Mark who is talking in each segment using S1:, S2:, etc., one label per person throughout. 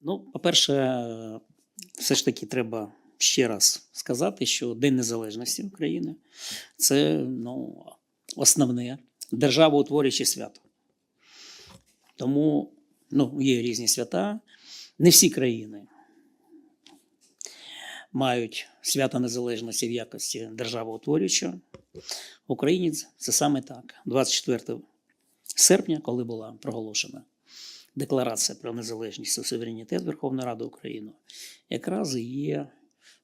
S1: Ну, по-перше, все ж таки треба ще раз сказати, що День Незалежності України це ну, основне державоутворююче свято. Тому ну, є різні свята. Не всі країни мають свято незалежності в якості державоутворюючого. В Україні це саме так. 24 серпня, коли була проголошена Декларація про незалежність і суверенітет Верховної Ради України, якраз є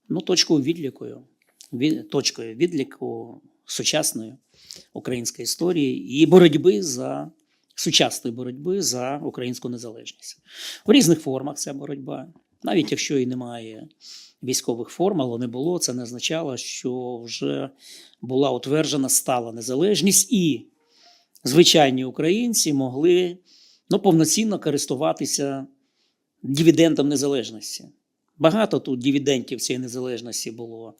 S1: ну, точкою відлікою, від, точкою відліку сучасної української історії і боротьби за сучасної боротьби за українську незалежність. В різних формах ця боротьба, навіть якщо і немає військових форм, але не було, це не означало, що вже була утверджена стала незалежність, і звичайні українці могли ну, повноцінно користуватися дивідендом незалежності. Багато тут дивідендів цієї незалежності було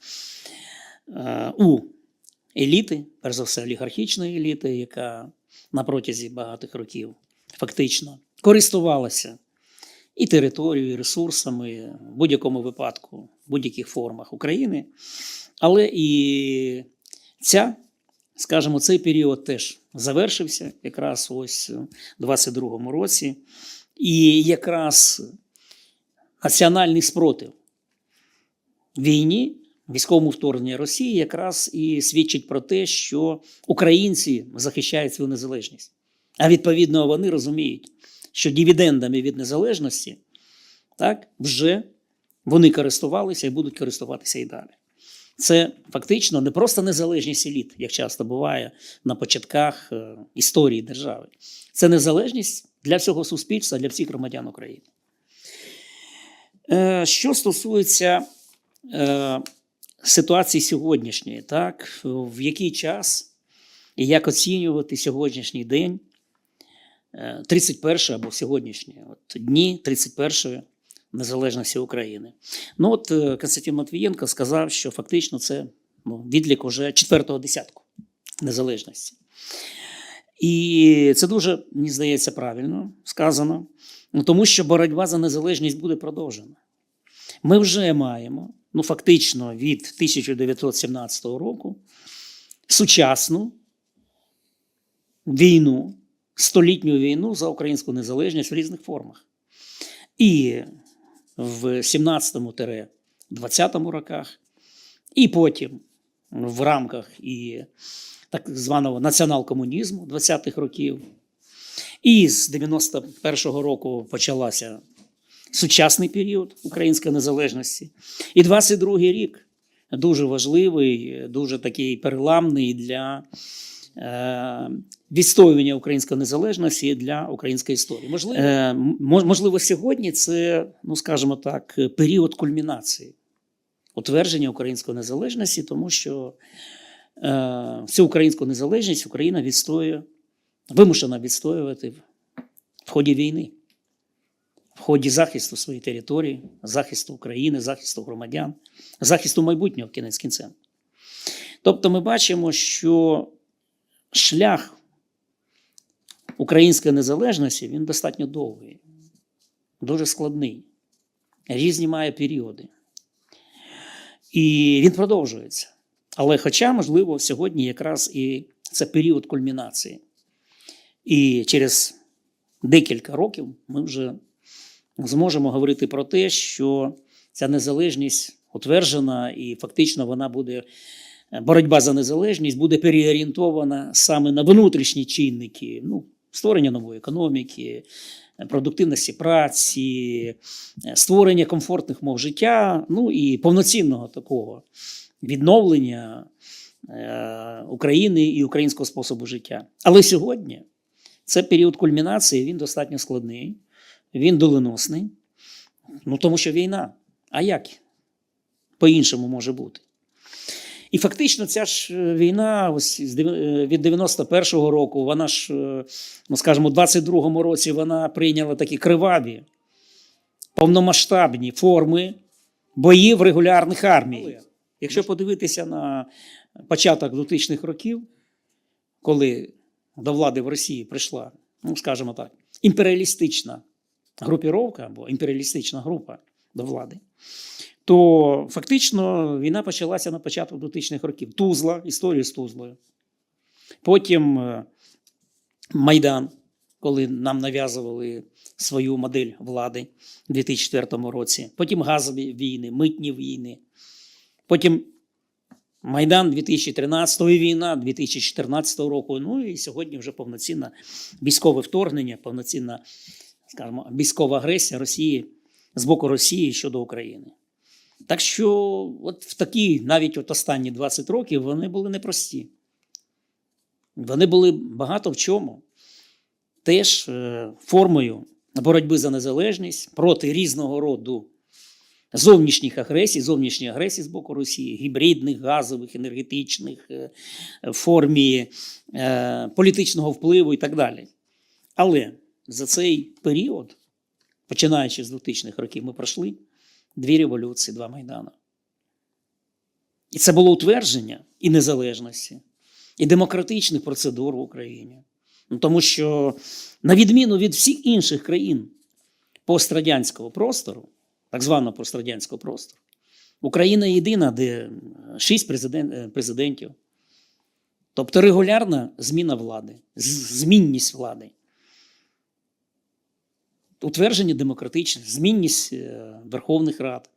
S1: е, у еліти, перш за все, олігархічної еліти, яка на протязі багатих років фактично користувалася і територією, і ресурсами в будь-якому випадку, в будь-яких формах України. Але і ця, скажімо, цей період теж завершився якраз ось у 22-му році. І якраз національний спротив війні, військовому вторгненні Росії якраз і свідчить про те, що українці захищають свою незалежність. А відповідно вони розуміють, що дивідендами від незалежності так, вже вони користувалися і будуть користуватися і далі. Це фактично не просто незалежність еліт, як часто буває на початках е, історії держави. Це незалежність для всього суспільства, для всіх громадян України. Е, Що стосується е, ситуації сьогоднішньої, так, в який час і як оцінювати сьогоднішній день, е, 31 або сьогоднішні от, дні 31 незалежності України. Ну от е, Константин Матвієнко сказав, що фактично це ну, відлік уже четвертого десятку незалежності. І це дуже, мені здається, правильно сказано, ну, тому що боротьба за незалежність буде продовжена. Ми вже маємо, ну фактично, від 1917 року сучасну війну, столітню війну за українську незалежність в різних формах. І в 17-20 роках, і потім в рамках і так званого націонал-комунізму 20-х років. І з 91-го року почалася сучасний період української незалежності. І 22-й рік дуже важливий, дуже такий переламний для е, відстоювання української незалежності для української історії. Можливо, е, можливо, сьогодні це, ну скажімо так, період кульмінації утвердження української незалежності, тому що е, всю українську незалежність Україна відстоює, вимушена відстоювати в- в ході війни, в ході захисту своєї території, захисту України, захисту громадян, захисту майбутнього кінець кінцем. Тобто ми бачимо, що шлях української незалежності він достатньо довгий, дуже складний, різні має періоди. І він продовжується. Але, хоча, можливо, сьогодні якраз і це період кульмінації. І через декілька років ми вже зможемо говорити про те, що ця незалежність утверджена, і фактично вона буде, боротьба за незалежність буде переорієнтована саме на внутрішні чинники, ну, створення нової економіки, продуктивності праці, створення комфортних мов життя, ну і повноцінного такого відновлення е, України і українського способу життя. Але сьогодні це період кульмінації, він достатньо складний, він доленосний, ну тому що війна. А як по-іншому може бути? І фактично ця ж е, війна ось е, від 91-го року, вона ж, е, ну скажімо, у 22-му році вона прийняла такі криваві, повномасштабні форми боїв регулярних армій. Якщо подивитися на початок 2000-х років, коли до влади в Росії прийшла, ну скажімо так, імперіалістична групіровка або імперіалістична група до влади, то фактично війна почалася на початку 2000-х років. Тузла, історія з Тузлою. Потім е, Майдан, коли нам нав'язували свою модель влади у 2004 році. Потім газові війни, митні війни. Потім Майдан 2013 війна, 2014 року. Ну і сьогодні вже повноцінне військове вторгнення, повноцінна, скажімо, військова агресія Росії з боку Росії щодо України. Так що, от в такі, навіть от останні 20 років, вони були непрості. Вони були багато в чому. Теж е, формою боротьби за незалежність проти різного роду зовнішніх агресій, зовнішньої агресії з боку Росії, гібридних, газових, енергетичних, е, в формі е, політичного впливу і так далі. Але за цей період, починаючи з 2000-х років, ми пройшли дві революції, два майдани. І це було утвердження і незалежності, і демократичних процедур в Україні. Ну, тому що, на відміну від всіх інших країн пострадянського простору, так званого пострадянського простору, Україна єдина, де шість президент, е, президентів. Тобто регулярна зміна влади, змінність влади. Утвердження демократичне, змінність е, Верховних Рад.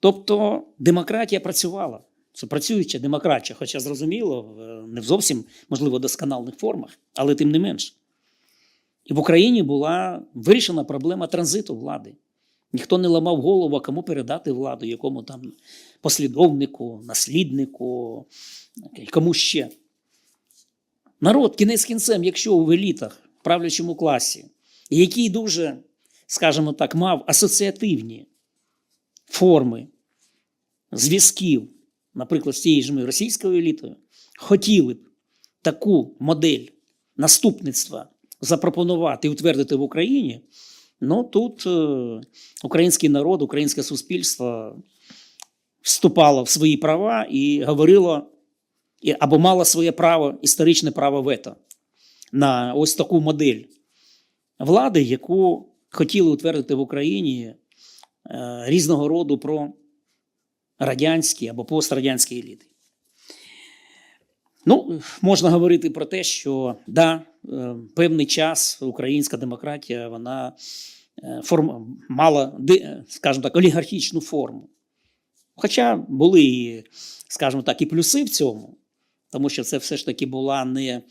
S1: Тобто демократія працювала. Це працююча демократія, хоча зрозуміло, не в зовсім, можливо, досконалих формах, але тим не менш. І в Україні була вирішена проблема транзиту влади. Ніхто не ламав голову, кому передати владу, якому там послідовнику, насліднику, кому ще. Народ, кінець кінцем, якщо в елітах, в правлячому класі, який дуже, скажімо так, мав асоціативні форми зв'язків, наприклад, з тією ж російською елітою, хотіли б таку модель наступництва запропонувати і утвердити в Україні, ну тут е, український народ, українське суспільство вступало в свої права і говорило або мало своє право, історичне право вето на ось таку модель влади, яку хотіли утвердити в Україні е, різного роду про радянські або пострадянські еліти. Ну, можна говорити про те, що да, е, певний час українська демократія вона е, мала, скажімо так, олігархічну форму. Хоча були, скажімо так, і плюси в цьому, тому що це все ж таки була не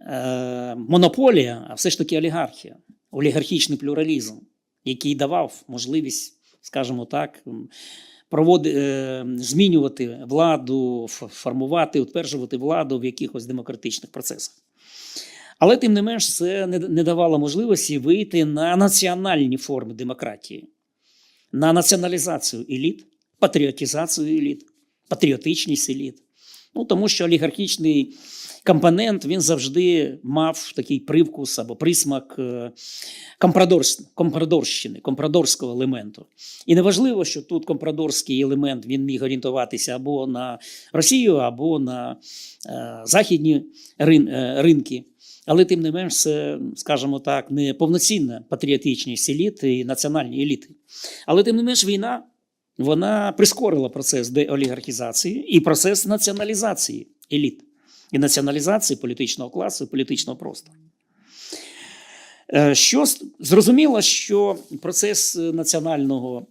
S1: е, монополія, а все ж таки олігархія, олігархічний плюралізм, який давав можливість, скажімо так, проводи, е, змінювати владу, формувати, утверджувати владу в якихось демократичних процесах. Але тим не менш, це не, давало можливості вийти на національні форми демократії, на націоналізацію еліт, патріотизацію еліт, патріотичність еліт. Ну, тому що олігархічний компонент він завжди мав такий привкус або присмак е, компрадорщини, компрадорського елементу. І неважливо, що тут компрадорський елемент він міг орієнтуватися або на Росію, або на е, західні рин, е, ринки. Але тим не менш, це, скажімо так, не повноцінна патріотичність еліт і національні еліти. Але тим не менш, війна вона прискорила процес деолігархізації і процес націоналізації еліт і націоналізації політичного класу, політичного простору. Е, Що зрозуміло, що процес е, національного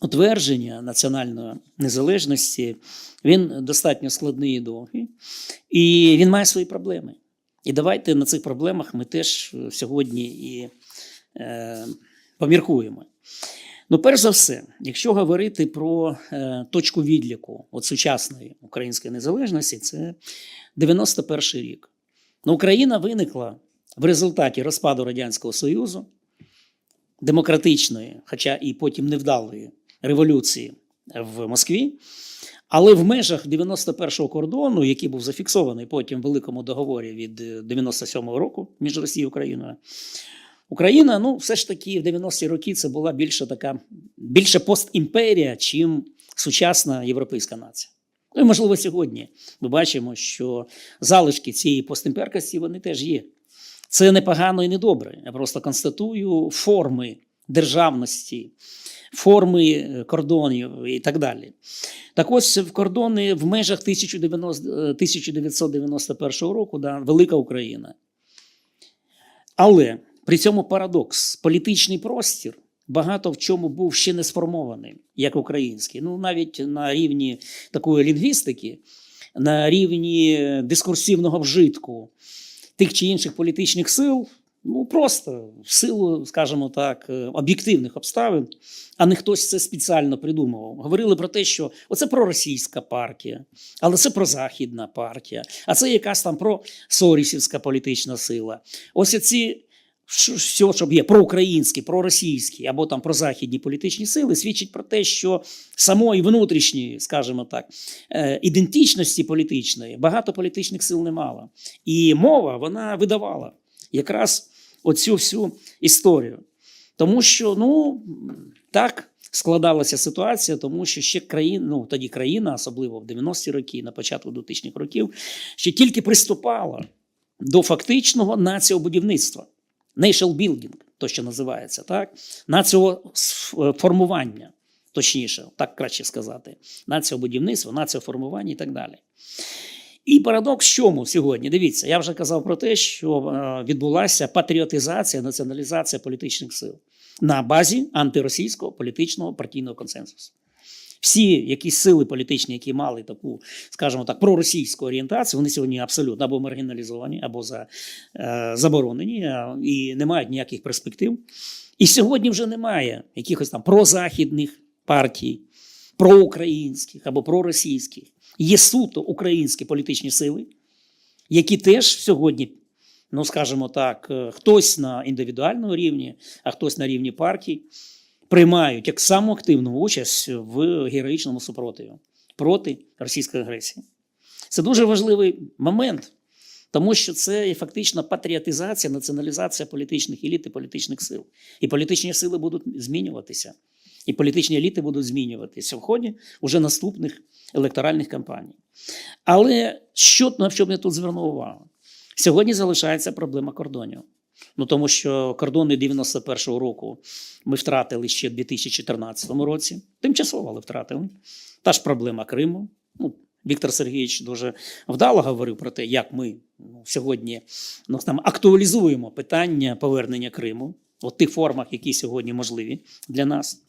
S1: утвердження, національної незалежності він достатньо складний і довгий, і він має свої проблеми. І давайте на цих проблемах ми теж е, сьогодні і е, поміркуємо. Ну, перш за все, якщо говорити про е, точку відліку от сучасної української незалежності, це 91 рік. Ну, Україна виникла в результаті розпаду Радянського Союзу, демократичної, хоча і потім невдалої революції в Москві. Але в межах 91-го кордону, який був зафіксований потім в великому договорі від е, 97-го року між Росією і Україною, Україна, ну, все ж таки, в 90-ті роки це була більше така, більше постімперія, чим сучасна європейська нація. Ну і можливо, сьогодні ми бачимо, що залишки цієї постімперкості вони теж є. Це не погано і не добре. Я просто констатую форми державності, форми е, кордонів і так далі. Так ось в кордони в межах 1090 е, 1991 року, да, велика Україна. Але при цьому парадокс: політичний простір багато в чому був ще не сформований, як український. Ну, навіть на рівні такої лінгвістики, на рівні дискурсивного вжитку тих чи інших політичних сил, ну просто в силу, скажімо так, е, об'єктивних обставин, а не хтось це спеціально придумував. Говорили про те, що оце проросійська партія, але це прозахідна партія, а це якась там просорісівська політична сила. Ось ці все, що є проукраїнські, проросійські або там прозахідні політичні сили, свідчить про те, що самої внутрішньої, скажімо так, е, ідентичності політичної багато політичних сил не мало. І мова вона видавала якраз оцю всю історію. Тому що, ну так складалася ситуація, тому що ще країна, ну тоді країна, особливо в 90-ті роки, на початку 2000-х років, ще тільки приступала до фактичного націобудівництва. Nation building, то що називається, так? Націо формування, точніше, так краще сказати, націобудівництво, націоформування і так далі. І парадокс в чому сьогодні? Дивіться, я вже казав про те, що е, відбулася патріотизація, націоналізація політичних сил на базі антиросійського політичного партійного консенсусу. Всі якісь сили політичні, які мали таку, скажімо так, проросійську орієнтацію, вони сьогодні абсолютно або маргіналізовані, або за, е, заборонені е, і не мають ніяких перспектив. І сьогодні вже немає якихось там прозахідних партій, проукраїнських або проросійських. Є суто українські політичні сили, які теж сьогодні, ну скажімо так, е, хтось на індивідуальному рівні, а хтось на рівні партій, приймають як саму активну участь в героїчному супротиві проти російської агресії. Це дуже важливий момент, тому що це фактично патріотизація, націоналізація політичних еліт і політичних сил. І політичні сили будуть змінюватися, і політичні еліти будуть змінюватися в ході уже наступних електоральних кампаній. Але що на що б я тут звернув увагу? Сьогодні залишається проблема кордонів. Ну тому що кордони 91-го року ми втратили ще в 2014 році. Тимчасово але втратили. Та ж проблема Криму. Ну, Віктор Сергійович дуже вдало говорив про те, як ми ну, сьогодні ну, там, актуалізуємо питання повернення Криму в тих формах, які сьогодні можливі для нас.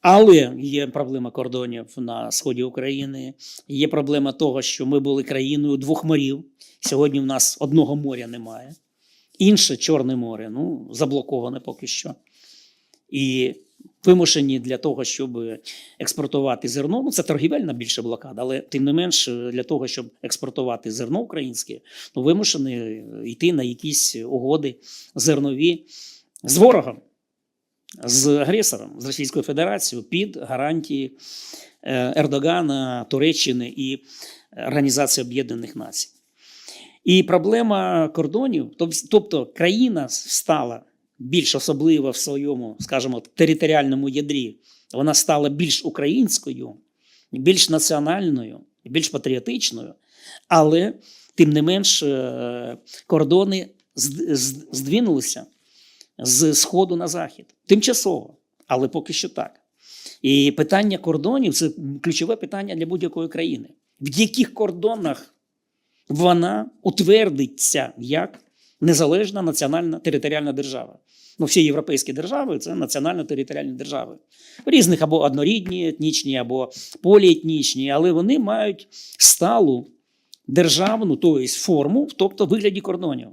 S1: Але є проблема кордонів на сході України. Є проблема того, що ми були країною двох морів. Сьогодні в нас одного моря немає. Інше Чорне море ну, заблоковане поки що. І вимушені для того, щоб експортувати зерно. Ну, це торгівельна більше блокада, але тим не менш, для того, щоб експортувати зерно українське, ну, вимушені йти на якісь угоди зернові з ворогом, з агресором, з Російською Федерацією під гарантії е, Ердогана, Туреччини і Організації Об'єднаних Націй. І проблема кордонів, тобто країна стала більш особлива в своєму, скажімо, територіальному ядрі, вона стала більш українською, більш національною, більш патріотичною, але тим не менш е, кордони здвинулися з сходу на захід. Тимчасово, але поки що так. І питання кордонів це ключове питання для будь-якої країни. В яких кордонах вона утвердиться як незалежна національна територіальна держава. Ну, всі європейські держави це національно-територіальні держави. Різних або однорідні, етнічні, або поліетнічні, але вони мають сталу державну, тобто форму, тобто вигляді кордонів.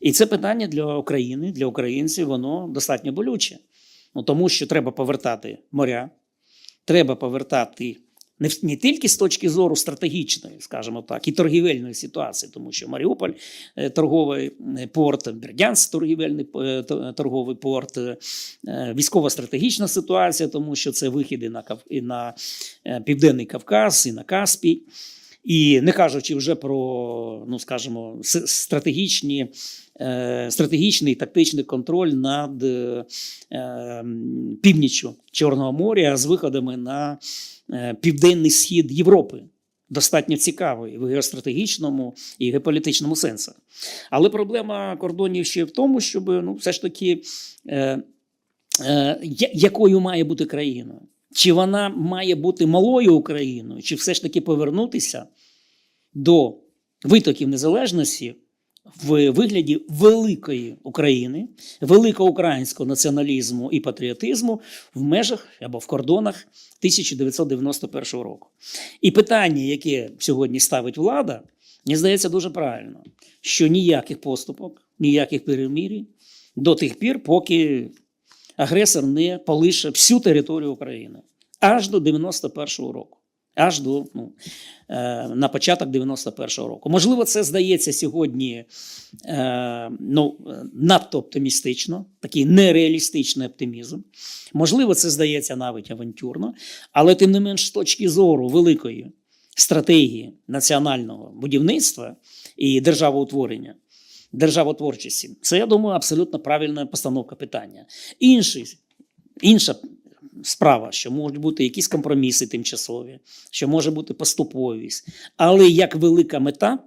S1: І це питання для України, для українців, воно достатньо болюче. Ну, тому що треба повертати моря, треба повертати не, не тільки з точки зору стратегічної, скажімо так, і торгівельної ситуації, тому що Маріуполь е, торговий е, порт, Бердянськ торгівельний е, торговий порт, е, військово-стратегічна ситуація, тому що це вихіди на, і на Південний Кавказ, і на Каспій. І не кажучи вже про, ну скажімо, стратегічні, стратегічний тактичний контроль над е, північчю Чорного моря з виходами на е, південний схід Європи. достатньо цікавий в геостратегічному і геополітичному сенсах. Але проблема кордонів ще в тому, щоб ну, все ж таки, е, е, якою має бути країна? Чи вона має бути малою Україною, чи все ж таки повернутися до витоків незалежності в вигляді великої України, великоукраїнського націоналізму і патріотизму в межах або в кордонах 1991 року. І питання, яке сьогодні ставить влада, мені здається дуже правильно, що ніяких поступок, ніяких перемірій до тих пір, поки агресор не полише всю територію України аж до 91-го року. Аж до ну, е, на початок 91-го року. Можливо, це здається сьогодні е, ну, надто оптимістично, такий нереалістичний оптимізм. Можливо, це здається навіть авантюрно, але тим не менш, з точки зору великої стратегії національного будівництва і державоутворення, державотворчості, це, я думаю, абсолютно правильна постановка питання. Інший, інша справа, що можуть бути якісь компроміси тимчасові, що може бути поступовість, але як велика мета,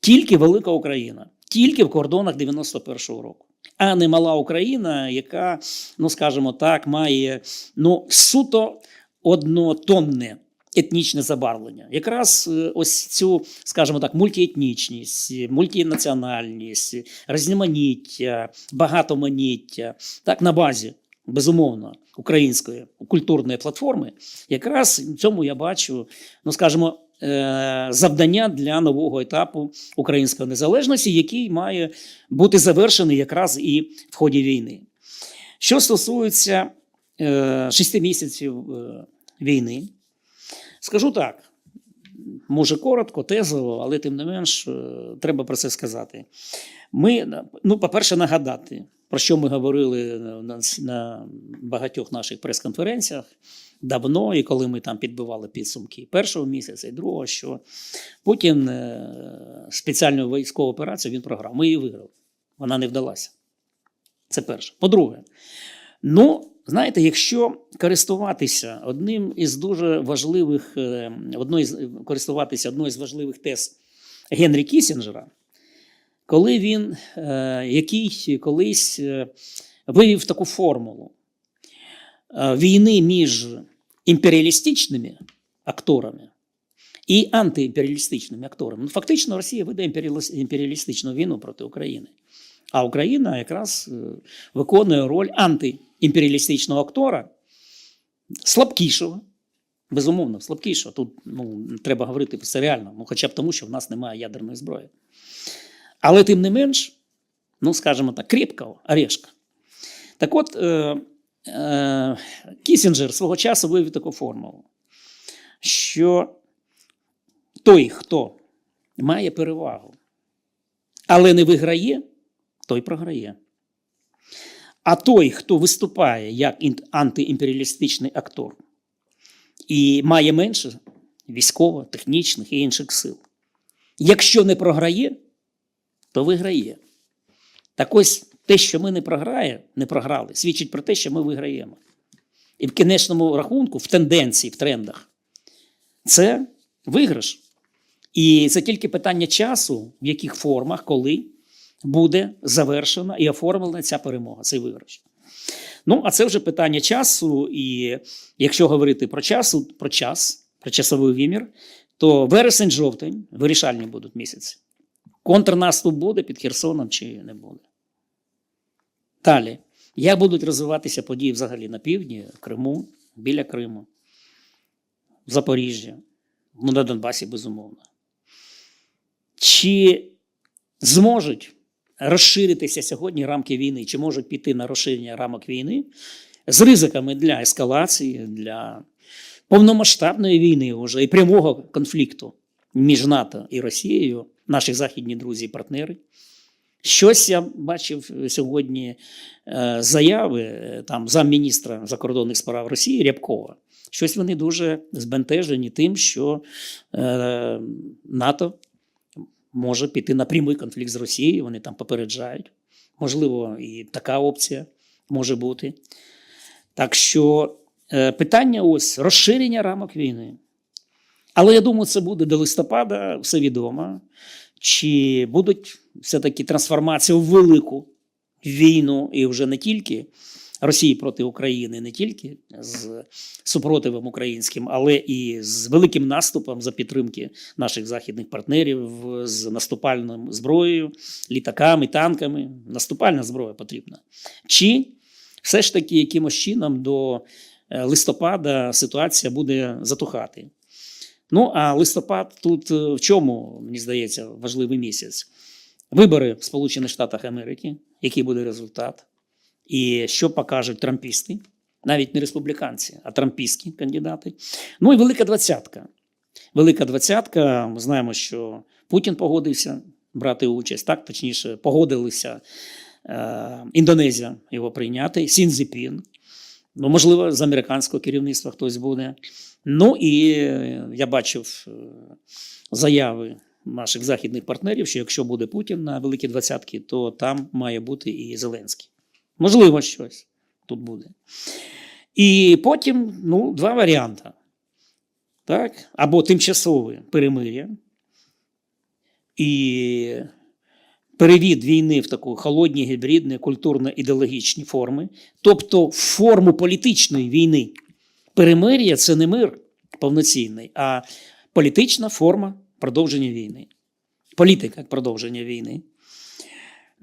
S1: тільки велика Україна, тільки в кордонах 91-го року. А не мала Україна, яка, ну скажімо так, має ну, суто однотонне етнічне забарвлення. Якраз е, ось цю, скажімо так, мультиетнічність, мультінаціональність, різноманіття, багатоманіття, так, на базі, безумовно, української культурної платформи, якраз в цьому я бачу, ну скажімо, е, завдання для нового етапу української незалежності, який має бути завершений якраз і в ході війни. Що стосується е, шести місяців е, війни, скажу так. Може, коротко, тезово, але тим не менш, треба про це сказати. Ми, ну, по-перше, нагадати, про що ми говорили на, на багатьох наших прес-конференціях давно, і коли ми там підбивали підсумки першого місяця і другого, що Путін е, спеціальну військову операцію він програв. Ми її виграли. Вона не вдалася. Це перше. По-друге, ну, знаєте, якщо користуватися одним із дуже важливих, е, одною з, користуватися одною з важливих тез Генрі Кісінджера, коли він, е, який колись е, вивів таку формулу е, війни між імперіалістичними акторами і антиімперіалістичними акторами. Ну, фактично, Росія веде імперіалістичну війну проти України. А Україна якраз виконує роль антиімперіалістичного актора, слабкішого, безумовно, слабкішого. Тут ну, треба говорити це реально, ну, хоча б тому, що в нас немає ядерної зброї. Але тим не менш, ну скажімо так, крепкого орешка. Так от, е, е, Кісінджер свого часу вивів таку формулу, що той, хто має перевагу, але не виграє, той програє. А той, хто виступає як антиімперіалістичний актор і має менше військово, технічних і інших сил, якщо не програє, то виграє. Так ось те, що ми не програє, не програли, свідчить про те, що ми виграємо. І в кінечному рахунку, в тенденції, в трендах, це виграш. І це тільки питання часу, в яких формах, коли буде завершена і оформлена ця перемога, цей виграш. Ну, а це вже питання часу. І якщо говорити про часу, про час, про часовий вимір, то вересень-жовтень вирішальні будуть місяці. Контрнаступ буде під Херсоном чи не буде. Далі. Як будуть розвиватися події взагалі на півдні, в Криму, біля Криму, в Запоріжжі, ну, на Донбасі, безумовно. Чи зможуть розширитися сьогодні рамки війни, чи можуть піти на розширення рамок війни з ризиками для ескалації, для повномасштабної війни вже і прямого конфлікту між НАТО і Росією, наші західні друзі і партнери. Щось я бачив сьогодні е, заяви е, там замміністра закордонних справ Росії Рябкова. Щось вони дуже збентежені тим, що е, НАТО може піти на прямий конфлікт з Росією. Вони там попереджають. Можливо, і така опція може бути. Так що е, питання ось розширення рамок війни. Але я думаю, це буде до листопада, все відомо. Чи будуть все-таки трансформації в велику війну, і вже не тільки Росії проти України, не тільки з супротивом українським, але і з великим наступом за підтримки наших західних партнерів з наступальною зброєю, літаками, танками. Наступальна зброя потрібна. Чи все ж таки якимось чином до е, листопада ситуація буде затухати? Ну а листопад тут е, в чому, мені здається, важливий місяць? Вибори в Сполучених Штатах Америки, який буде результат, і що покажуть трампісти, навіть не республіканці, а трампістські кандидати. Ну і велика двадцятка. Велика двадцятка. Ми знаємо, що Путін погодився брати участь, так точніше, погодилися е, Індонезія його прийняти, Сінзіпін. Ну, можливо, з американського керівництва хтось буде. Ну і е, я бачив е, заяви наших західних партнерів, що якщо буде Путін на великі двадцятки, то там має бути і Зеленський. Можливо, щось тут буде. І потім ну, два варіанти. Так? Або тимчасове перемир'я і перевід війни в таку холодні, гібридні, культурно-ідеологічні форми, тобто форму політичної війни. Перемир'я це не мир повноцінний, а політична форма продовження війни. Політика продовження війни.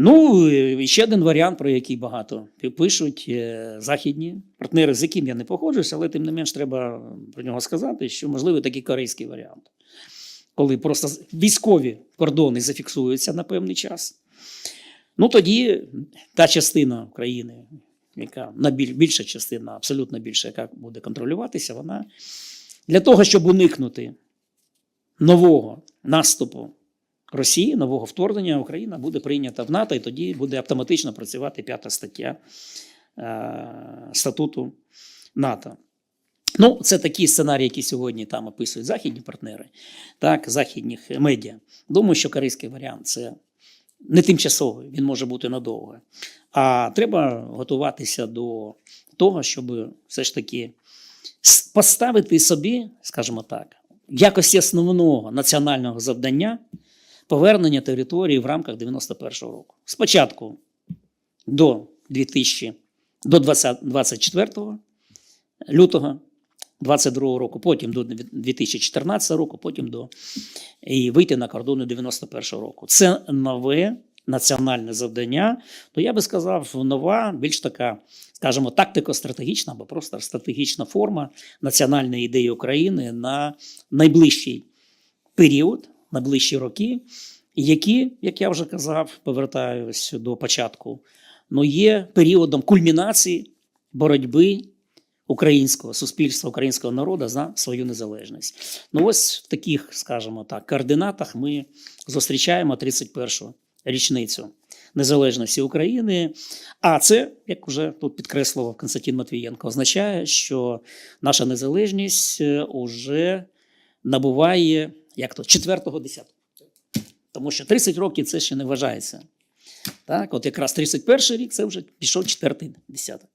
S1: Ну, і ще один варіант, про який багато пишуть е, західні партнери, з яким я не погоджуюсь, але тим не менш треба про нього сказати, що можливий такий корейський варіант, коли просто військові кордони зафіксуються на певний час. Ну тоді та частина України, яка на біль- більша частина, абсолютно більша, яка буде контролюватися, вона для того, щоб уникнути нового наступу Росії, нового вторгнення, Україна буде прийнята в НАТО, і тоді буде автоматично працювати п'ята стаття е, статуту НАТО. Ну, це такі сценарії, які сьогодні там описують західні партнери, так, західних медіа. Думаю, що корейський варіант це не тимчасовий, він може бути надовго. А треба готуватися до того, щоб все ж таки поставити собі, скажімо так, якості основного національного завдання повернення території в рамках 91-го року. Спочатку до 2000, до 20, 24 лютого 22 року, потім до 2014 року, потім до і вийти на кордони 91-го року. Це нове національне завдання. То я би сказав, нова, більш така, скажімо, тактико-стратегічна або просто стратегічна форма національної ідеї України на найближчий період, найближчі роки, які, як я вже казав, повертаюсь до початку, ну, є періодом кульмінації боротьби українського суспільства, українського народу за свою незалежність. Ну, ось в таких, скажімо так, координатах ми зустрічаємо 31-ту річницю незалежності України. А це, як вже тут підкреслив Константин Матвієнко, означає, що наша незалежність е, уже набуває як то четвертого десятку. Тому що 30 років це ще не вважається. Так, от якраз 31 рік це вже пішов четвертий десяток.